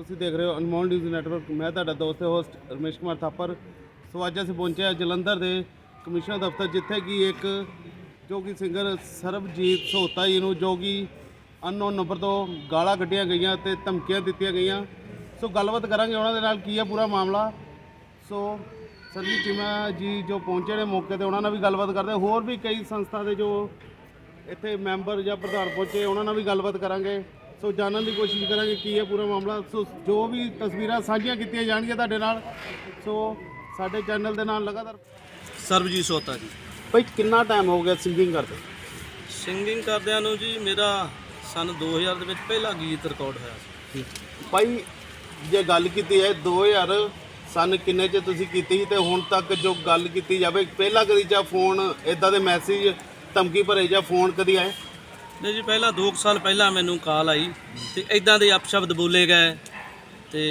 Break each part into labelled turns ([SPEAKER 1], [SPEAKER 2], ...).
[SPEAKER 1] ਤੁਸੀਂ ਦੇਖ ਰਹੇ ਹੋ ਅਨਮੋਲ ਨਿਊਜ਼ ਨੈਟਵਰਕ। ਮੈਂ ਤੁਹਾਡਾ ਦੋਸਤ ਹੋਸਟ ਰਮੇਸ਼ ਕੁਮਾਰ ਥਾਪਰ। ਸੋ ਅੱਜ ਅਸੀਂ ਪਹੁੰਚੇ ਹਾਂ ਜਲੰਧਰ ਦੇ ਕਮਿਸ਼ਨਰ ਦਫ਼ਤਰ, ਜਿੱਥੇ ਕਿ ਇੱਕ ਜੋ ਕਿ ਸਿੰਗਰ ਸਰਬਜੀਤ ਸੋਤਾ ਜੀ ਨੂੰ, ਜੋ ਕਿ ਅਨਨੋਨ ਨੰਬਰ ਤੋਂ ਗਾਲਾਂ ਕੱਢੀਆਂ ਗਈਆਂ ਤੇ ਧਮਕੀਆਂ ਦਿੱਤੀਆਂ ਗਈਆਂ। ਸੋ ਗੱਲਬਾਤ ਕਰਾਂਗੇ ਉਹਨਾਂ ਦੇ ਨਾਲ, ਕੀ ਹੈ ਪੂਰਾ ਮਾਮਲਾ। ਸੋ ਸਰਜੀਤ ਚੀਮਾ ਜੀ ਜੋ ਪਹੁੰਚੇ ਨੇ ਮੌਕੇ ਤੇ, ਉਹਨਾਂ ਨਾਲ ਵੀ ਗੱਲਬਾਤ ਕਰਦੇ ਹੋਰ ਵੀ ਕਈ ਸੰਸਥਾ ਦੇ ਜੋ ਇੱਥੇ ਮੈਂਬਰ ਜਾਂ ਪ੍ਰਧਾਨ ਪਹੁੰਚੇ, ਉਹਨਾਂ ਨਾਲ ਵੀ ਗੱਲਬਾਤ ਕਰਾਂਗੇ। ਸੋ ਜਾਣਨ ਦੀ ਕੋਸ਼ਿਸ਼ ਕਰਾਂਗੇ ਕੀ ਹੈ ਪੂਰਾ ਮਾਮਲਾ। ਸੋ ਜੋ ਵੀ ਤਸਵੀਰਾਂ ਸਾਂਝੀਆਂ ਕੀਤੀਆਂ ਜਾਣਗੀਆਂ ਤੁਹਾਡੇ ਨਾਲ। ਸੋ ਸਾਡੇ ਚੈਨਲ ਦੇ ਨਾਲ ਲਗਾਤਾਰ
[SPEAKER 2] ਸਰਬਜੀਤ ਸੋਤਾ ਜੀ।
[SPEAKER 1] ਭਾਈ ਕਿੰਨਾ ਟਾਈਮ ਹੋ ਗਿਆ ਸਿੰਗਿੰਗ ਕਰਦੇ?
[SPEAKER 2] ਸਿੰਗਿੰਗ ਕਰਦਿਆਂ ਨੂੰ ਜੀ ਮੇਰਾ ਸਨ 2000 ਦੇ ਵਿੱਚ ਪਹਿਲਾ ਗੀਤ ਰਿਕਾਰਡ ਹੋਇਆ ਸੀ।
[SPEAKER 1] ਭਾਈ ਜੇ ਗੱਲ ਕੀਤੀ ਹੈ 2000 ਸਨ ਕਿੰਨੇ ਚ ਤੁਸੀਂ ਕੀਤੀ ਸੀ ਤੇ ਹੁਣ ਤੱਕ ਜੋ ਗੱਲ ਕੀਤੀ ਜਾਵੇ ਪਹਿਲਾਂ ਕਦੀ ਜਾਂ ਫੋਨ ਇਦਾਂ ਦੇ ਮੈਸੇਜ ਧਮਕੀ ਭਰੇ ਜਾਂ ਫੋਨ ਕਦੀ ਆਏ?
[SPEAKER 2] ਨਹੀਂ ਜੀ ਪਹਿਲਾਂ 2 ਸਾਲ ਪਹਿਲਾਂ ਮੈਨੂੰ ਕਾਲ ਆਈ ਤੇ ਇਦਾਂ ਦੇ ਅਪਸ਼ਬਦ ਬੋਲੇ ਗਏ ਤੇ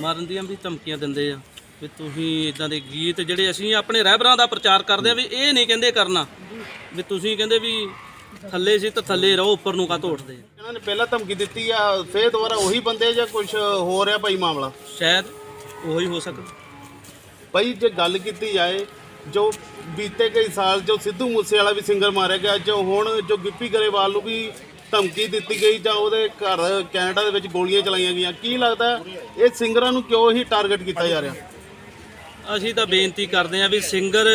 [SPEAKER 2] ਮਾਰਨ ਦੀਆਂ ਵੀ ਧਮਕੀਆਂ ਦਿੰਦੇ ਆ ਵੀ ਤੁਸੀਂ ਇਦਾਂ ਦੇ ਗੀਤ ਜਿਹੜੇ ਅਸੀਂ ਆਪਣੇ ਰਹਿਬਰਾਂ ਦਾ ਪ੍ਰਚਾਰ ਕਰਦੇ ਆ ਵੀ ਇਹ ਨਹੀਂ ਕਹਿੰਦੇ ਕਰਨਾ ਵੀ ਤੁਸੀਂ ਕਹਿੰਦੇ ਵੀ ਥੱਲੇ ਸੀ ਤਾਂ ਥੱਲੇ ਰਹੋ ਉੱਪਰ ਨੂੰ ਉੱਠਦੇ ਆ?
[SPEAKER 1] ਇਹਨਾਂ ਨੇ ਪਹਿਲਾਂ ਧਮਕੀ ਦਿੱਤੀ ਆ ਫੇਰ ਦੁਬਾਰਾ ਉਹੀ ਬੰਦੇ ਜਾਂ ਕੁਝ ਹੋ ਰਿਹਾ ਭਾਈ ਮਾਮਲਾ?
[SPEAKER 2] ਸ਼ਾਇਦ ਉਹੀ ਹੋ ਸਕਦਾ।
[SPEAKER 1] ਭਾਈ ਜੇ ਗੱਲ ਕੀਤੀ ਜਾਏ ਜੋ ਬੀਤੇ ਕਈ ਸਾਲ ਜੋ ਸਿੱਧੂ ਮੂਸੇਵਾਲਾ ਵੀ ਸਿੰਗਰ ਮਾਰਿਆ ਗਿਆ, ਜੋ ਹੁਣ ਜੋ ਗਿੱਪੀ ਗਰੇਵਾਲ ਨੂੰ ਵੀ ਧਮਕੀ ਦਿੱਤੀ ਗਈ ਜਾਂ ਉਹਦੇ ਘਰ ਕੈਨੇਡਾ ਦੇ ਵਿੱਚ ਗੋਲੀਆਂ ਚਲਾਈਆਂ ਗਈਆਂ, ਕੀ ਲੱਗਦਾ ਇਹ ਸਿੰਗਰਾਂ ਨੂੰ ਕਿਉਂ ਹੀ ਟਾਰਗੇਟ ਕੀਤਾ ਜਾ ਰਿਹਾ?
[SPEAKER 2] ਅਸੀਂ ਤਾਂ ਬੇਨਤੀ ਕਰਦੇ ਹਾਂ ਵੀ ਸਿੰਗਰ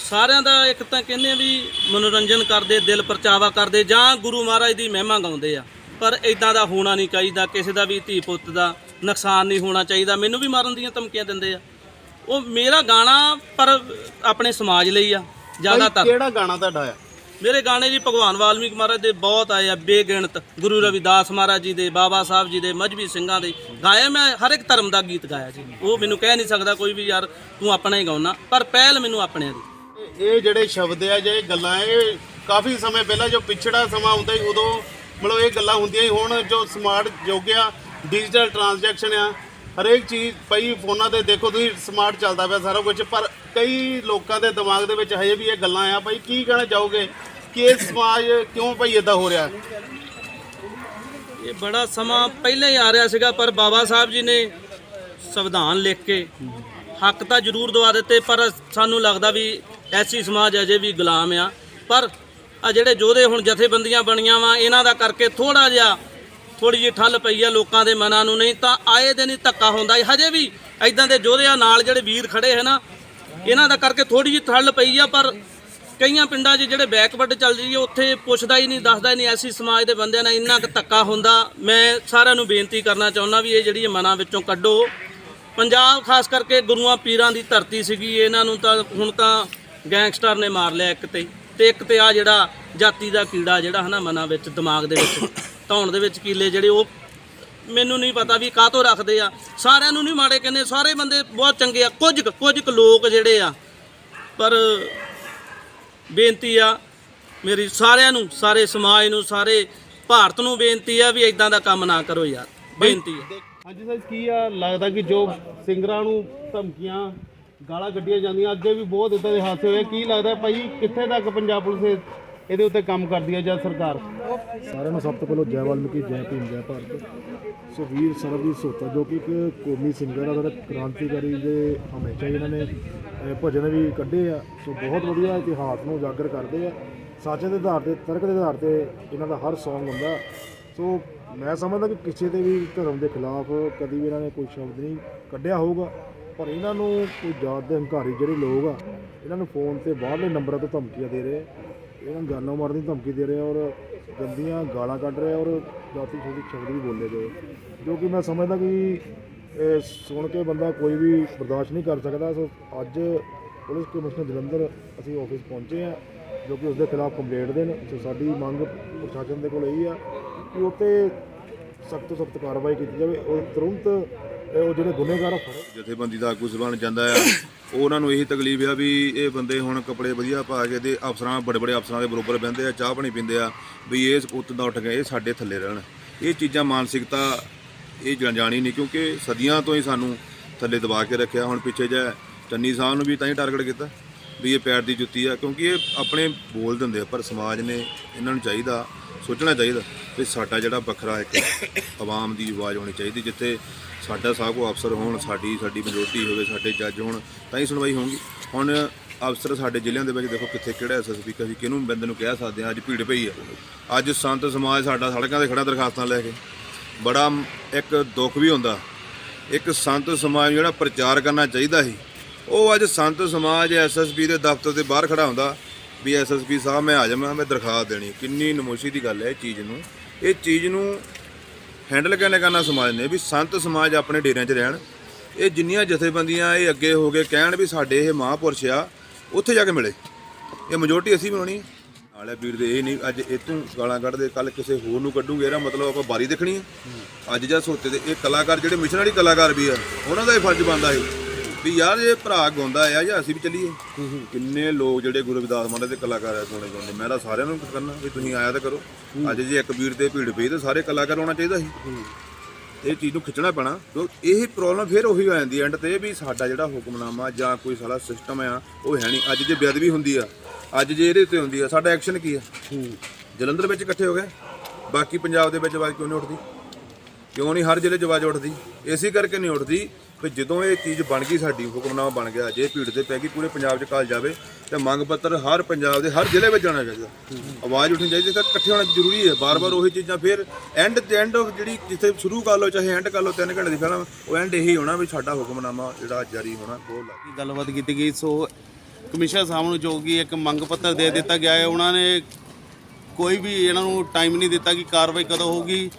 [SPEAKER 2] ਸਾਰਿਆਂ ਦਾ ਇੱਕ ਤਾਂ ਕਹਿੰਦੇ ਆ ਵੀ ਮਨੋਰੰਜਨ ਕਰਦੇ, ਦਿਲ ਪਰਚਾਵਾ ਕਰਦੇ ਜਾਂ ਗੁਰੂ ਮਹਾਰਾਜ ਦੀ ਮਹਿਮਾ ਗਾਉਂਦੇ ਆ। ਪਰ ਇਦਾਂ ਦਾ ਹੋਣਾ ਨਹੀਂ ਚਾਹੀਦਾ, ਕਿਸੇ ਦਾ ਵੀ ਧੀ ਪੁੱਤ ਦਾ ਨੁਕਸਾਨ ਨਹੀਂ ਹੋਣਾ ਚਾਹੀਦਾ, ਮੈਨੂੰ ਵੀ ਮਾਰਨ ਦੀਆਂ ਧਮਕੀਆਂ ਦਿੰਦੇ ਆ। ਉਹ ਮੇਰਾ ਗਾਣਾ ਪਰ ਆਪਣੇ ਸਮਾਜ ਲਈ ਆ ਜ਼ਿਆਦਾਤਰ।
[SPEAKER 1] ਕਿਹੜਾ ਗਾਣਾ ਤੁਹਾਡਾ ਆ
[SPEAKER 2] ਮੇਰੇ ਗਾਣੇ ਜੀ ਭਗਵਾਨ ਵਾਲਮੀਕ ਮਹਾਰਾਜ ਦੇ ਬਹੁਤ ਆਏ ਆ ਬੇਗਿਣਤ ਗੁਰੂ ਰਵਿਦਾਸ ਮਹਾਰਾਜ ਜੀ ਦੇ ਬਾਬਾ ਸਾਹਿਬ ਜੀ ਦੇ ਮਜਬੀ ਸਿੰਘਾਂ ਦੇ ਗਾਇਆ ਮੈਂ ਹਰ ਇੱਕ ਧਰਮ ਦਾ ਗੀਤ ਗਾਇਆ ਜੀ। ਉਹ ਮੈਨੂੰ ਕਹਿ ਨਹੀਂ ਸਕਦਾ ਕੋਈ ਵੀ ਯਾਰ ਤੂੰ ਆਪਣਾ ਹੀ ਗਾਉਣਾ ਪਰ ਪਹਿਲ ਮੈਨੂੰ ਆਪਣਿਆਂ ਦੀ।
[SPEAKER 1] ਇਹ- ਜਿਹੜੇ ਸ਼ਬਦ ਆ ਜੇ ਗੱਲਾਂ ਇਹ ਕਾਫੀ ਸਮੇਂ ਪਹਿਲਾਂ ਜੋ ਪਿਛੜਾ ਸਮਾਂ ਹੁੰਦਾ ਸੀ ਉਦੋਂ ਮਤਲਬ ਇਹ ਗੱਲਾਂ ਹੁੰਦੀਆਂ ਸੀ। ਹੁਣ ਜੋ ਸਮਾਰਟ ਯੁੱਗ ਆ ਡਿਜੀਟਲ ਟ੍ਰਾਂਜੈਕਸ਼ਨ ਆ ਹਰੇਕ ਚੀਜ਼ ਪਈ ਫੋਨਾਂ ਤੇ ਦੇਖੋ ਤੁਸੀਂ ਸਮਾਰਟ ਚੱਲਦਾ ਪਿਆ ਸਾਰਾ ਕੁਝ ਪਰ ਕਈ ਲੋਕਾਂ ਦੇ ਦਿਮਾਗ ਦੇ ਵਿੱਚ ਹਜੇ ਵੀ ਇਹ ਗੱਲਾਂ ਆ, ਭਾਈ ਕੀ ਕਹਿਣਾ ਚਾਹੋਗੇ? ਕਿ ਇਹ ਸਮਾਜ ਕਿਉਂ ਭਾਈ ਇਦਾਂ ਹੋ ਰਿਹਾ?
[SPEAKER 2] ਇਹ ਬੜਾ ਸਮਾਂ ਪਹਿਲਾਂ ਹੀ ਆ ਰਿਹਾ ਸੀਗਾ, ਪਰ ਬਾਬਾ ਸਾਹਿਬ ਜੀ ਨੇ ਸੰਵਿਧਾਨ ਲਿਖ ਕੇ ਹੱਕ ਤਾਂ ਜ਼ਰੂਰ ਦਵਾ ਦਿੱਤੇ, ਪਰ ਸਾਨੂੰ ਲੱਗਦਾ ਵੀ ਐਸੀ ਸਮਾਜ ਅਜੇ ਵੀ ਗੁਲਾਮ ਆ। ਪਰ ਆ ਜਿਹੜੇ ਯੋਧੇ ਹੁਣ ਜਥੇਬੰਦੀਆਂ ਬਣੀਆਂ ਵਾ, ਇਹਨਾਂ ਦਾ ਕਰਕੇ ਥੋੜਾ ਜਿਹਾ ਥੋੜੀ ਜਿਹੀ ਠੱਲ ਪਈ ਆ ਲੋਕਾਂ ਦੇ ਮਨਾਂ ਨੂੰ ਨਹੀਂ, ਤਾਂ ਆਏ ਦਿਨ ਹੀ ਧੱਕਾ ਹੁੰਦਾ ਹੈ ਹਜੇ ਵੀ ਐਦਾਂ ਦੇ ਯੋਧਿਆਂ ਨਾਲ ਜਿਹੜੇ ਵੀਰ ਖੜੇ ਹੈ ਨਾ, ਇਹਨਾਂ ਦਾ ਕਰਕੇ ਥੋੜੀ ਜਿਹੀ ਠੱਲ ਪਈ ਆ, ਪਰ ਕਈਆਂ ਪਿੰਡਾਂ 'ਚ ਜਿਹੜੇ ਬੈਕਵਰਡ ਚੱਲ ਰਹੀ ਹੈ ਉੱਥੇ ਪੁੱਛਦਾ ਹੀ ਨਹੀਂ, ਦੱਸਦਾ ਹੀ ਨਹੀਂ, ਐਸੀ ਸਮਾਜ ਦੇ ਬੰਦਿਆਂ ਨਾਲ ਇੰਨਾ ਕੁ ਧੱਕਾ ਹੁੰਦਾ। ਮੈਂ ਸਾਰਿਆਂ ਨੂੰ ਬੇਨਤੀ ਕਰਨਾ ਚਾਹੁੰਦਾ ਵੀ ਇਹ ਜਿਹੜੀ ਮਨਾਂ ਵਿੱਚੋਂ ਕੱਢੋ। ਪੰਜਾਬ ਖਾਸ ਕਰਕੇ ਗੁਰੂਆਂ ਪੀਰਾਂ ਦੀ ਧਰਤੀ ਸੀਗੀ, ਇਹਨਾਂ ਨੂੰ ਤਾਂ ਹੁਣ ਤਾਂ ਗੈਂਗਸਟਰ ਨੇ ਮਾਰ ਲਿਆ ਇੱਕ ਤੇ ਤੇ ਇੱਕ ਤੇ ਆ ਜਿਹੜਾ ਜਾਤੀ ਦਾ ਕੀੜਾ ਜਿਹੜਾ ਹਨਾ ਮਨਾਂ ਵਿੱਚ, ਦਿਮਾਗ ਦੇ ਵਿੱਚ, ਧੌਣ ਦੇ ਵਿੱਚ ਕੀਲੇ ਜਿਹੜੇ ਉਹ ਮੈਨੂੰ ਨਹੀਂ ਪਤਾ ਵੀ ਕਾਹ ਤੋਂ ਰੱਖਦੇ ਆ। ਸਾਰਿਆਂ ਨੂੰ ਨਹੀਂ ਮਾੜੇ ਕਹਿੰਦੇ, ਸਾਰੇ ਬੰਦੇ ਬਹੁਤ ਚੰਗੇ ਆ। ਕੁਝ ਕੁ- ਕੁਝ ਕੁ ਲੋਕ ਜਿਹੜੇ ਆ, ਪਰ ਬੇਨਤੀ ਆ ਮੇਰੀ ਸਾਰਿਆਂ ਨੂੰ, ਸਾਰੇ ਸਮਾਜ ਨੂੰ, ਸਾਰੇ ਭਾਰਤ ਨੂੰ ਬੇਨਤੀ ਆ ਵੀ ਇਦਾਂ ਦਾ ਕੰਮ ਨਾ ਕਰੋ ਯਾਰ। ਬੇਨਤੀ ਆ।
[SPEAKER 1] ਹਾਂਜੀ ਸਰ, ਕੀ ਆ, ਲੱਗਦਾ ਕਿ ਜੋ ਸਿੰਗਰਾਂ ਨੂੰ ਧਮਕੀਆਂ, ਗਾਲਾਂ ਕੱਢੀਆਂ ਜਾਂਦੀਆਂ, ਅੱਗੇ ਵੀ ਬਹੁਤ ਇਦਾਂ ਦੇ ਹਾਦਸੇ ਹੋਏ ਕੀ ਲੱਗਦਾ ਭਾਈ, ਕਿੱਥੇ ਤੱਕ ਪੰਜਾਬ ਪੁਲਿਸ ਇਹ- ਇਹਦੇ ਉੱਤੇ ਕੰਮ ਕਰਦੀ ਹੈ ਜਾਂ ਸਰਕਾਰ।
[SPEAKER 3] ਸਾਰਿਆਂ ਨੂੰ ਸਭ ਤੋਂ ਪਹਿਲਾਂ ਜੈ ਵਾਲਮੀਕੀ, ਜੈ ਭੀਮ, ਜੈ ਭਾਰਤ। ਸੋ ਵੀਰ ਸਰਬਜੀਤ ਸੋਤਾ, ਜੋ ਕਿ ਇੱਕ ਕੌਮੀ ਸਿੰਗਰ ਆ, ਜਿਹੜਾ ਕ੍ਰਾਂਤੀਕਾਰੀ ਦੇ ਹਮੇਸ਼ਾ ਹੀ ਇਹਨਾਂ ਨੇ ਭਜਨ ਵੀ ਕੱਢੇ ਆ। ਸੋ ਬਹੁਤ ਵਧੀਆ ਇਤਿਹਾਸ ਨੂੰ ਉਜਾਗਰ ਕਰਦੇ ਆ। ਸੱਚ ਦੇ ਆਧਾਰ ਤੇ, ਤਰਕ ਦੇ ਆਧਾਰ ਤੇ ਇਹਨਾਂ ਦਾ ਹਰ Song ਹੁੰਦਾ। ਸੋ ਮੈਂ ਸਮਝਦਾ ਕਿ ਕਿਸੇ ਦੇ ਵੀ ਧਰਮ ਦੇ ਖਿਲਾਫ ਕਦੀ ਵੀ ਇਹਨਾਂ ਨੇ ਕੋਈ ਸ਼ਬਦ ਨਹੀਂ ਕੱਢਿਆ ਹੋਊਗਾ। ਪਰ ਇਹਨਾਂ ਨੂੰ ਕੋਈ ਜਾਤ ਦੇ ਹੰਕਾਰੀ ਜਿਹੜੇ ਲੋਕ ਆ, ਇਹਨਾਂ ਨੂੰ ਫੋਨ ਤੇ ਬਾਹਰਲੇ ਨੰਬਰਾਂ ਤੋਂ ਧਮਕੀਆਂ ਦੇ ਰਹੇ ਇਹਨਾਂ ਨੂੰ ਜਾਨੋਂ ਮਾਰਨ ਦੀ ਧਮਕੀ ਦੇ ਰਿਹਾ ਔਰ ਗੰਦੀਆਂ ਗਾਲਾਂ ਕੱਢ ਰਿਹਾ ਔਰ ਜਾਤੀ ਛੋਟੀ ਸ਼ਬਦ ਵੀ ਬੋਲੇ ਗਏ ਜੋ ਕਿ ਮੈਂ ਸਮਝਦਾ ਕਿ ਇਹ ਸੁਣ ਕੇ ਬੰਦਾ ਕੋਈ ਵੀ ਬਰਦਾਸ਼ਤ ਨਹੀਂ ਕਰ ਸਕਦਾ। ਸੋ ਅੱਜ ਪੁਲਿਸ ਕਮਿਸ਼ਨਰ ਜਲੰਧਰ ਅਸੀਂ ਆਫਿਸ ਪਹੁੰਚੇ ਆ ਜੋ ਕਿ ਉਸ ਦੇ ਖਿਲਾਫ ਕੰਪਲੇਂਟ ਦੇਣ। ਸੋ ਸਾਡੀ ਮੰਗ ਪ੍ਰਸ਼ਾਸਨ ਦੇ ਕੋਲ ਇਹੀ ਆ ਕਿ ਉੱਤੇ ਸਖਤ ਤੋਂ ਸਖਤ ਕਾਰਵਾਈ ਕੀਤੀ ਜਾਵੇ। ਔਰ ਤੁਰੰਤ ਉਹ ਜਿਹੜੇ ਗੁਨੇਗਾਰ ਆ, ਫੜੇ।
[SPEAKER 4] ਜਥੇਬੰਦੀ ਦਾ ਆਗੂ ਬਣ ਜਾਂਦਾ ਆ। ਉਹਨਾਂ ਨੂੰ ਇਹੀ ਤਕਲੀਫ ਆ ਵੀ ਇਹ ਬੰਦੇ ਹੁਣ ਕੱਪੜੇ ਵਧੀਆ ਪਾ ਕੇ ਤੇ ਅਫਸਰਾਂ, ਬੜੇ ਬੜੇ ਅਫਸਰਾਂ ਦੇ ਬਰੋਬਰ ਬਹਿੰਦੇ ਆ, ਚਾਹ ਪਾਣੀ ਪੀਂਦੇ ਆ, ਵੀ ਇਹ ਸਪੁੱਤ ਦਾ ਉੱਠ ਗਏ ਇਹ ਸਾਡੇ ਥੱਲੇ ਰਹਿਣ। ਇਹ ਚੀਜ਼ਾਂ ਮਾਨਸਿਕਤਾ ਇਹ ਜ- ਜਾਣੀ ਨਹੀਂ, ਕਿਉਂਕਿ ਸਦੀਆਂ ਤੋਂ ਹੀ ਸਾਨੂੰ ਥੱਲੇ ਦਬਾ ਕੇ ਰੱਖਿਆ। ਹੁਣ ਪਿੱਛੇ ਜੇ ਚੰਨੀ ਸਾਹਿਬ ਨੂੰ ਵੀ ਤਾਂ ਹੀ ਟਾਰਗੇਟ ਕੀਤਾ ਵੀ ਇਹ ਪੈਰ ਦੀ ਜੁੱਤੀ ਆ, ਕਿਉਂਕਿ ਇਹ ਆਪਣੇ ਬੋਲ ਦਿੰਦੇ ਆ, ਪਰ ਸਮਾਜ ਨੇ ਇਹਨਾਂ ਨੂੰ ਚਾਹੀਦਾ ਸੋਚਣਾ ਚਾਹੀਦਾ ਵੀ ਸਾਡਾ ਜਿਹੜਾ ਵੱਖਰਾ ਇੱਕ ਆਵਾਮ ਦੀ ਆਵਾਜ਼ ਹੋਣੀ ਚਾਹੀਦੀ, ਜਿੱਥੇ ਸਾਡਾ ਸਭ ਕੋ ਅਫਸਰ ਹੋਣ, ਸਾਡੀ ਸਾਡੀ ਮੈਜੋਰਟੀ ਹੋਵੇ, ਸਾਡੇ ਜੱਜ ਹੋਣ, ਤਾਂ ਹੀ ਸੁਣਵਾਈ ਹੋਊਗੀ। ਹੁਣ ਅਫਸਰ ਸਾਡੇ ਜ਼ਿਲ੍ਹਿਆਂ ਦੇ ਵਿੱਚ ਦੇਖੋ ਕਿੱਥੇ ਕਿਹੜਾ ਐਸਐਸਪੀ ਕਦੀ ਕਿਹਨੂੰ ਬੰਦੇ ਨੂੰ ਕਹਿ ਸਕਦੇ ਆ ਅੱਜ ਭੀੜ ਪਈ ਆ। ਅੱਜ ਸੰਤ ਸਮਾਜ ਸਾਡਾ ਸੜਕਾਂ ਤੇ ਖੜਾ ਦਰਖਾਸਤਾਂ ਲੈ ਕੇ, ਬੜਾ ਇੱਕ ਦੁੱਖ ਵੀ ਹੁੰਦਾ। ਇੱਕ ਸੰਤ ਸਮਾਜ ਜਿਹੜਾ ਪ੍ਰਚਾਰ ਕਰਨਾ ਚਾਹੀਦਾ ਸੀ, ਉਹ ਅੱਜ ਸੰਤ ਸਮਾਜ ਐਸਐਸਪੀ ਦੇ ਦਫ਼ਤਰ ਦੇ ਬਾਹਰ ਖੜਾ ਹੁੰਦਾ। ਵੀ ਐਸਐਸਪੀ ਸਾਹਿਬ, ਮੈਂ ਆ ਜਾਵਾਂ ਮੈਂ ਦਰਖਾਸਤ ਦੇਣੀ। ਕਿੰਨੀ ਨਮੋਸ਼ੀ ਦੀ ਗੱਲ ਹੈ ਇਹ ਚੀਜ਼ ਨੂੰ। ਇਹ ਚੀਜ਼ ਨੂੰ ਹੈਂਡਲ ਕਰਨੇ ਕਰਨਾ ਸਮਾਜ ਨੇ ਵੀ ਸੰਤ ਸਮਾਜ ਆਪਣੇ ਡੇਰਿਆਂ 'ਚ ਰਹਿਣ। ਇਹ ਜਿੰਨੀਆਂ ਜਥੇਬੰਦੀਆਂ ਇਹ ਅੱਗੇ ਹੋ ਕੇ ਕਹਿਣ ਵੀ ਸਾਡੇ ਇਹ ਮਹਾਂਪੁਰਸ਼ ਆ, ਉੱਥੇ ਜਾ ਕੇ ਮਿਲੇ। ਇਹ ਮੈਜੋਰਟੀ ਅਸੀਂ ਬਣਾਉਣੀ ਨਾਲੇ ਵੀਰ ਦੇ ਇਹ ਨਹੀਂ, ਅੱਜ ਇਤੋਂ ਗਾਲਾਂ ਕੱਢਦੇ ਕੱਲ ਕਿਸੇ ਹੋਰ ਨੂੰ ਕੱਢੂਗੇ, ਇਹਦਾ ਮਤਲਬ ਆਪਾਂ ਬਾਰੀ ਦੇਖਣੀ ਹੈ। ਅੱਜ ਜਾਂ ਸੋਤੇ ਦੇ ਇਹ ਕਲਾਕਾਰ, ਜਿਹੜੇ ਮਿਸ਼ਨਰੀ ਕਲਾਕਾਰ ਵੀ ਆ, ਉਹਨਾਂ ਦਾ ਇਹ ਫਰਜ਼ ਬਣਦਾ ਹੈ। ਵੀ ਯਾਰ ਇਹ ਭਰਾ ਗਾਉਂਦਾ ਆ ਜਾਂ ਅਸੀਂ ਵੀ ਚੱਲੀਏ। ਕਿੰਨੇ ਲੋਕ ਜਿਹੜੇ ਗੁਰੂ ਰਵਿਦਾਸ ਮਹਾਰਾਜ ਦੇ ਕਲਾਕਾਰ ਆ ਸੋਹਣੇ ਗਾਉਂਦੇ। ਮੈਂ ਤਾਂ ਸਾਰਿਆਂ ਨੂੰ ਕਰਨਾ, ਵੀ ਤੁਸੀਂ ਆਇਆ ਤਾਂ ਕਰੋ। ਅੱਜ ਜੇ ਇੱਕ ਵੀਰ ਤੇ ਭੀੜ ਪਈ ਤਾਂ ਸਾਰੇ ਕਲਾਕਾਰ ਆਉਣਾ ਚਾਹੀਦਾ ਸੀ। ਇਹ ਚੀਜ਼ ਨੂੰ ਖਿੱਚਣਾ ਪੈਣਾ। ਕਿਉਂ ਇਹ ਪ੍ਰੋਬਲਮ ਫਿਰ ਉਹੀ ਹੋ ਜਾਂਦੀ ਐਂਡ ਤੇ ਵੀ ਸਾਡਾ ਜਿਹੜਾ ਹੁਕਮਨਾਮਾ ਜਾਂ ਕੋਈ ਸਾਰਾ ਸਿਸਟਮ ਆ, ਉਹ ਹੈ ਨਹੀਂ। ਅੱਜ ਜੇ ਬੇਅਦਬੀ ਹੁੰਦੀ ਆ, ਅੱਜ ਜੇ ਇਹਦੇ ਉੱਤੇ ਹੁੰਦੀ ਆ, ਸਾਡਾ ਐਕਸ਼ਨ ਕੀ ਆ? ਜਲੰਧਰ ਵਿੱਚ ਇਕੱਠੇ ਹੋ ਗਏ। ਬਾਕੀ ਪੰਜਾਬ ਦੇ ਵਿੱਚ ਆਵਾਜ਼ ਕਿਉਂ ਨਹੀਂ ਉੱਠਦੀ? ਕਿਉਂ ਨਹੀਂ ਹਰ ਜ਼ਿਲ੍ਹੇ 'ਚ ਆਵਾਜ਼ ਉੱਠਦੀ? ਇਸੇ ਕਰਕੇ ਨਹੀਂ ਉੱਠਦੀ। ਕਿ ਜਦੋਂ ਇਹ ਚੀਜ਼ ਬਣ ਗਈ, ਸਾਡੀ ਹੁਕਮਨਾਮਾ ਬਣ ਗਿਆ, ਜੇ ਭੀੜ ਤੇ ਪੈ ਗਈ, ਪੂਰੇ ਪੰਜਾਬ 'ਚ ਕਾਲ ਜਾਵੇ ਤੇ ਮੰਗ ਪੱਤਰ ਹਰ ਪੰਜਾਬ ਦੇ, ਹਰ ਜ਼ਿਲ੍ਹੇ ਵਿੱਚ ਜਾਣਾ ਚਾਹੀਦਾ। ਆਵਾਜ਼ ਉੱਠਣੀ ਚਾਹੀਦੀ ਤਾਂ ਇਕੱਠੇ ਹੋਣਾ ਜ਼ਰੂਰੀ ਹੈ। ਬਾਰ-ਬਾਰ ਉਹੀ ਚੀਜ਼ਾਂ, ਫਿਰ ਐਂਡ ਤੇ ਐਂਡ ਆਫ ਜਿਹੜੀ ਜਿੱਥੇ ਸ਼ੁਰੂ ਕਰ ਲਓ, ਚਾਹੇ ਐਂਡ ਕਰ ਲਓ 3 ਘੰਟੇ ਦੀ ਫਿਲਮ, ਉਹ ਐਂਡ ਇਹੀ ਹੋਣਾ ਵੀ ਸਾਡਾ ਹੁਕਮਨਾਮਾ ਜਿਹੜਾ ਜਾਰੀ ਹੋਣਾ ਉਹ ਲੱਗ
[SPEAKER 1] ਕੀ ਗੱਲਬਾਤ ਕੀਤੀ ਗਈ? ਸੋ ਕਮਿਸ਼ਨਰ ਸਾਹਿਬ ਨੂੰ ਜੋ ਕਿ ਇੱਕ ਮੰਗ ਪੱਤਰ ਦੇ ਦਿੱਤਾ ਗਿਆ ਹੈ, ਉਹਨਾਂ ਨੇ ਕੋਈ ਵੀ ਇਹਨਾਂ ਨੂੰ ਟਾਈਮ ਨਹੀਂ ਦਿੱਤਾ ਕਿ ਕਾਰਵਾਈ ਕਦੋਂ ਹੋਊਗੀ।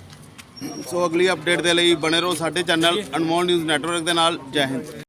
[SPEAKER 1] ਸੋ ਅਗਲੀ ਅਪਡੇਟ ਦੇ ਲਈ ਬਣੇ ਰਹੋ ਸਾਡੇ ਚੈਨਲ ਅਨਮੋਲ ਨਿਊਜ਼ ਨੈਟਵਰਕ ਦੇ ਨਾਲ, ਜੈ ਹਿੰਦ।